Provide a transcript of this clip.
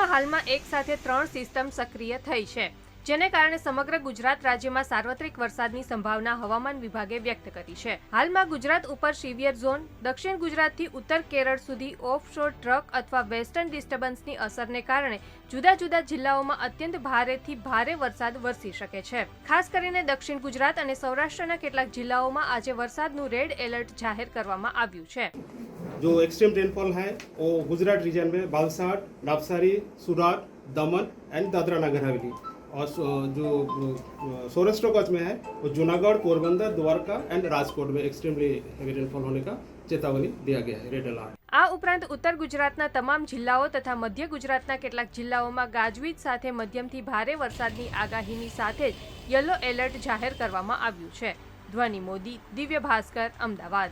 રાજ્યમાં હાલમાં એક સાથે ત્રણ સિસ્ટમ સક્રિય થઈ છે, જેને કારણે સમગ્ર ગુજરાત રાજ્યમાં સાર્વત્રિક વરસાદની સંભાવના હવામાન વિભાગે વ્યક્ત કરી છે. હાલમાં ગુજરાત ઉપર સિવિયર ઝોન, દક્ષિણ ગુજરાતથી ઉત્તર કેરળ સુધી ઓફશોર ટ્રક અથવા વેસ્ટર્ન ડિસ્ટર્બન્સની અસરને કારણે જુદા જુદા જિલ્લાઓમાં અત્યંત ભારેથી ભારે વરસાદ વરસી શકે છે. ખાસ કરીને દક્ષિણ ગુજરાત અને સૌરાષ્ટ્રના કેટલાક જિલ્લાઓમાં આજે વરસાદનું રેડ એલર્ટ જાહેર કરવામાં આવ્યું છે. जो एक्सट्रीम रेनफॉल है वो गुजरात रीजन में बालसाट नवसारी सूरत दमन एंड दादरा नगर हवेली और सो- जो अ, सौराष्ट्र कच्छ में है वो जूनागढ़ पोरबंदर द्वारका एंड राजकोट में एक्सट्रीमली हेवी रेनफॉल होने का चेतावनी दिया गया है रेड अलर्ट આ ઉપરાંત ઉત્તર ગુજરાતના તમામ જિલ્લાઓ તથા મધ્ય ગુજરાતના કેટલાક જિલ્લાઓમાં ગાજવીજ સાથે મધ્યમથી ભારે વરસાદની આગાહીની સાથે જ યલો એલર્ટ જાહેર કરવામાં આવ્યું છે ધ્વનિ મોદી દિવ્ય ભાસ્કર અમદાવાદ